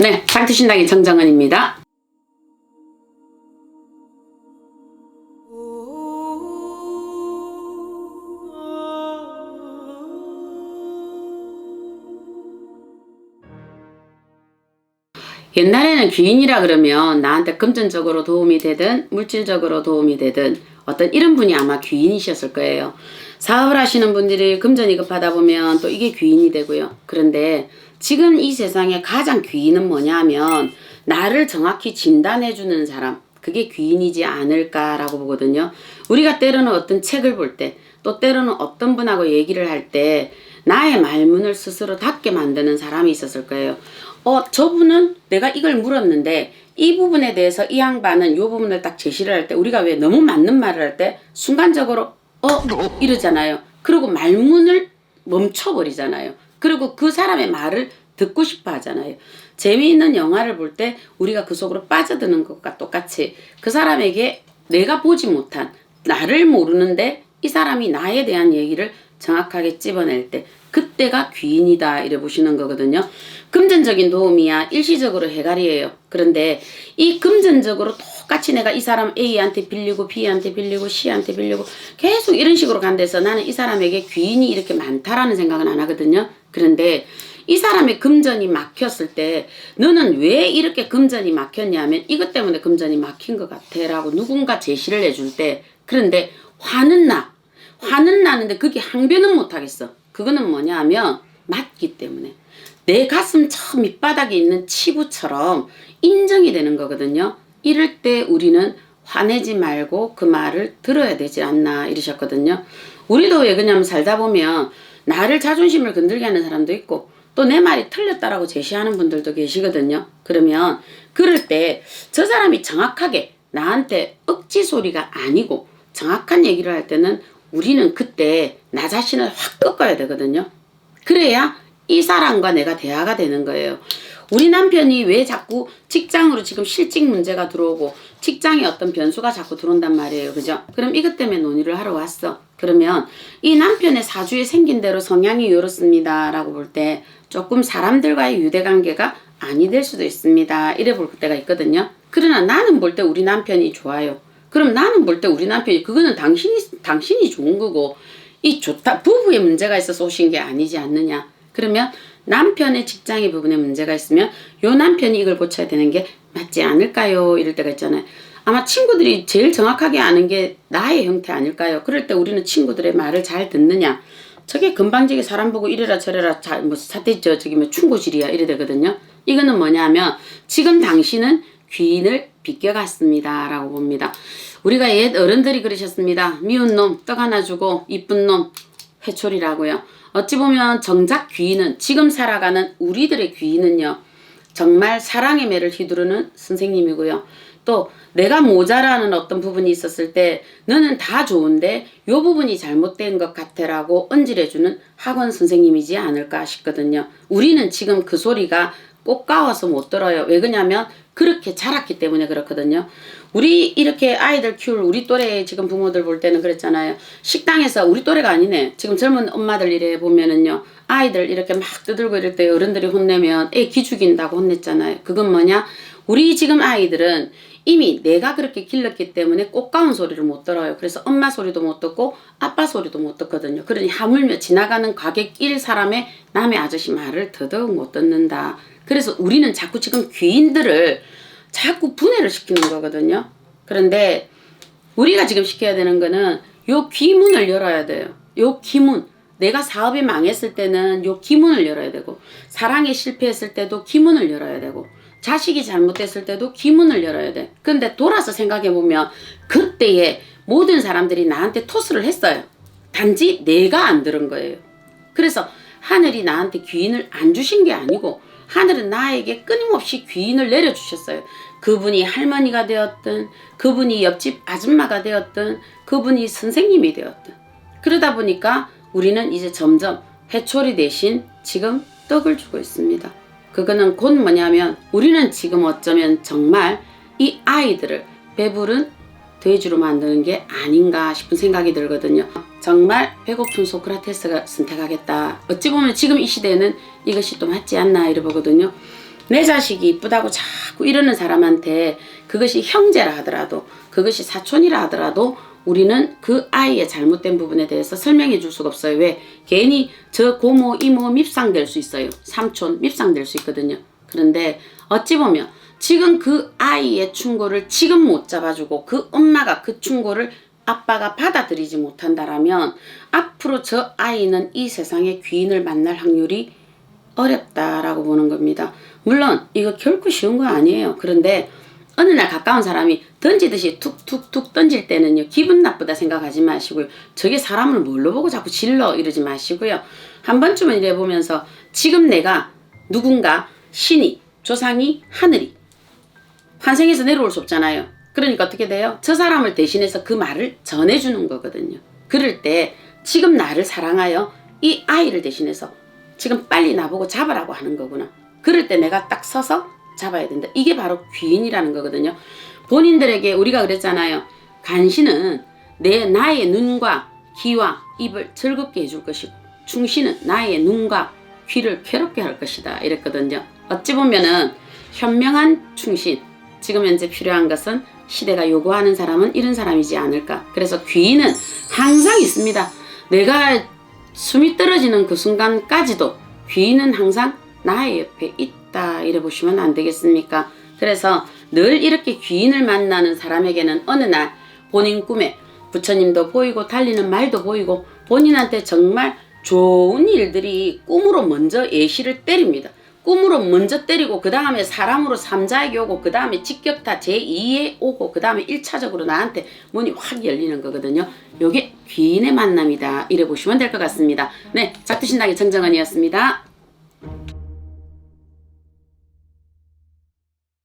네, 상트신당의 정정은입니다. 옛날에는 귀인이라 그러면 나한테 금전적으로 도움이 되든 물질적으로 도움이 되든 어떤 이런 분이 아마 귀인이셨을 거예요. 사업을 하시는 분들이 금전이 급하다 보면 또 이게 귀인이 되고요. 그런데 지금 이 세상에 가장 귀인은 뭐냐 하면 나를 정확히 진단해 주는 사람. 그게 귀인이지 않을까라고 보거든요. 우리가 때로는 어떤 책을 볼 때, 또 때로는 어떤 분하고 얘기를 할 때, 나의 말문을 스스로 닫게 만드는 사람이 있었을 거예요. 어, 저분은 내가 이걸 물었는데, 이 부분에 대해서 이 양반은 이 부분을 딱 제시를 할 때, 우리가 왜 너무 맞는 말을 할 때, 순간적으로, 어, 이러잖아요. 그리고 말문을 멈춰버리잖아요. 그리고 그 사람의 말을 듣고 싶어 하잖아요. 재미있는 영화를 볼 때 우리가 그 속으로 빠져드는 것과 똑같이 그 사람에게 내가 보지 못한 나를 모르는데 이 사람이 나에 대한 얘기를 정확하게 찝어낼 때 그때가 귀인이다 이래 보시는 거거든요. 금전적인 도움이야 일시적으로 해갈이에요. 그런데 이 금전적으로 똑같이 내가 이 사람 A한테 빌리고 B한테 빌리고 C한테 빌리고 계속 이런 식으로 간데서 나는 이 사람에게 귀인이 이렇게 많다라는 생각은 안 하거든요. 그런데 이 사람의 금전이 막혔을 때 너는 왜 이렇게 금전이 막혔냐면 이것 때문에 금전이 막힌 것 같아 라고 누군가 제시를 해줄 때 그런데 화는 나 화는 나는데 그게 항변은 못하겠어. 그거는 뭐냐 하면 맞기 때문에. 내 가슴 저 밑바닥에 있는 치부처럼 인정이 되는 거거든요. 이럴 때 우리는 화내지 말고 그 말을 들어야 되지 않나 이러셨거든요. 우리도 왜 그러냐면 살다 보면 나를 자존심을 건들게 하는 사람도 있고 또 내 말이 틀렸다라고 제시하는 분들도 계시거든요. 그러면 그럴 때 저 사람이 정확하게 나한테 억지 소리가 아니고 정확한 얘기를 할 때는 우리는 그때 나 자신을 확 꺾어야 되거든요. 그래야 이 사람과 내가 대화가 되는 거예요. 우리 남편이 왜 자꾸 직장으로 지금 실직 문제가 들어오고 직장에 어떤 변수가 자꾸 들어온단 말이에요. 그죠? 그럼 이것 때문에 논의를 하러 왔어. 그러면 이 남편의 사주에 생긴 대로 성향이 이렇습니다. 라고 볼 때 조금 사람들과의 유대관계가 아니 될 수도 있습니다. 이래 볼 때가 있거든요. 그러나 나는 볼 때 우리 남편이 좋아요. 그럼 나는 볼 때 우리 남편이 그거는 당신이 당신이 좋은 거고 이 좋다 부부의 문제가 있어서 오신 게 아니지 않느냐. 그러면 남편의 직장의 부분에 문제가 있으면 요 남편이 이걸 고쳐야 되는 게 맞지 않을까요? 이럴 때가 있잖아요. 아마 친구들이 제일 정확하게 아는 게 나의 형태 아닐까요? 그럴 때 우리는 친구들의 말을 잘 듣느냐? 저게 금방지게 사람 보고 이래라 저래라 자, 뭐 사태죠 저기 뭐 충고질이야 이래 되거든요. 이거는 뭐냐면 지금 당신은 귀인을 비껴갔습니다 라고 봅니다. 우리가 옛 어른들이 그러셨습니다. 미운 놈 떡 하나 주고 이쁜 놈 회초리라고요. 어찌 보면 정작 귀인은 지금 살아가는 우리들의 귀인은요. 정말 사랑의 매를 휘두르는 선생님이고요. 또 내가 모자라는 어떤 부분이 있었을 때 너는 다 좋은데 요 부분이 잘못된 것 같아라고 언질해주는 학원 선생님이지 않을까 싶거든요. 우리는 지금 그 소리가 꼭 까워서 못 들어요. 왜 그러냐면 그렇게 자랐기 때문에 그렇거든요. 우리 이렇게 아이들 키울 우리 또래 지금 부모들 볼 때는 그랬잖아요. 식당에서 우리 또래가 아니네. 지금 젊은 엄마들 이래 보면은요. 아이들 이렇게 막 떠들고 이럴 때 어른들이 혼내면 애 기죽인다고 혼냈잖아요. 그건 뭐냐? 우리 지금 아이들은 이미 내가 그렇게 길렀기 때문에 꽃가운 소리를 못 들어요. 그래서 엄마 소리도 못 듣고 아빠 소리도 못 듣거든요. 그러니 하물며 지나가는 과객일 사람의 남의 아저씨 말을 더더욱 못 듣는다. 그래서 우리는 자꾸 지금 귀인들을 자꾸 분해를 시키는 거거든요. 그런데 우리가 지금 시켜야 되는 거는 요 귀문을 열어야 돼요. 요 귀문. 내가 사업이 망했을 때는 요 귀문을 열어야 되고 사랑에 실패했을 때도 귀문을 열어야 되고 자식이 잘못됐을 때도 귀문을 열어야 돼. 근데 돌아서 생각해 보면 그때에 모든 사람들이 나한테 토스를 했어요. 단지 내가 안 들은 거예요. 그래서 하늘이 나한테 귀인을 안 주신 게 아니고 하늘은 나에게 끊임없이 귀인을 내려주셨어요. 그분이 할머니가 되었든, 그분이 옆집 아줌마가 되었든, 그분이 선생님이 되었든. 그러다 보니까 우리는 이제 점점 회초리 대신 지금 떡을 주고 있습니다. 그거는 곧 뭐냐면 우리는 지금 어쩌면 정말 이 아이들을 배부른 돼지로 만드는 게 아닌가 싶은 생각이 들거든요. 정말 배고픈 소크라테스가 선택하겠다. 어찌 보면 지금 이 시대에는 이것이 또 맞지 않나 이래 보거든요. 내 자식이 이쁘다고 자꾸 이러는 사람한테 그것이 형제라 하더라도 그것이 사촌이라 하더라도 우리는 그 아이의 잘못된 부분에 대해서 설명해 줄 수가 없어요. 왜? 괜히 저 고모, 이모 밉상될 수 있어요. 삼촌 밉상될 수 있거든요. 그런데 어찌 보면 지금 그 아이의 충고를 지금 못 잡아주고 그 엄마가 그 충고를 아빠가 받아들이지 못한다라면 앞으로 저 아이는 이 세상에 귀인을 만날 확률이 어렵다라고 보는 겁니다. 물론 이거 결코 쉬운 거 아니에요. 그런데 어느 날 가까운 사람이 던지듯이 툭툭툭 던질 때는요 기분 나쁘다 생각하지 마시고요. 저게 사람을 뭘로 보고 자꾸 질러 이러지 마시고요. 한 번쯤은 이래 보면서 지금 내가 누군가 신이 조상이 하늘이 환생해서 내려올 수 없잖아요. 그러니까 어떻게 돼요? 저 사람을 대신해서 그 말을 전해주는 거거든요. 그럴 때 지금 나를 사랑하여 이 아이를 대신해서 지금 빨리 나보고 잡으라고 하는 거구나. 그럴 때 내가 딱 서서 잡아야 된다. 이게 바로 귀인이라는 거거든요. 본인들에게 우리가 그랬잖아요. 간신은 내 나의 눈과 귀와 입을 즐겁게 해줄 것이고 충신은 나의 눈과 귀를 괴롭게 할 것이다. 이랬거든요. 어찌 보면은 현명한 충신 지금 현재 필요한 것은 시대가 요구하는 사람은 이런 사람이지 않을까. 그래서 귀인은 항상 있습니다. 내가 숨이 떨어지는 그 순간까지도 귀인은 항상 나의 옆에 있다 이래 보시면 안 되겠습니까? 그래서 늘 이렇게 귀인을 만나는 사람에게는 어느 날 본인 꿈에 부처님도 보이고 달리는 말도 보이고 본인한테 정말 좋은 일들이 꿈으로 먼저 예시를 때립니다. 꿈으로 먼저 때리고 그 다음에 사람으로 삼자에게 오고 그 다음에 직격타 제2에 오고 그 다음에 1차적으로 나한테 문이 확 열리는 거거든요. 요게 귀인의 만남이다. 이래 보시면 될 것 같습니다. 네, 작두신당의 정정은이었습니다.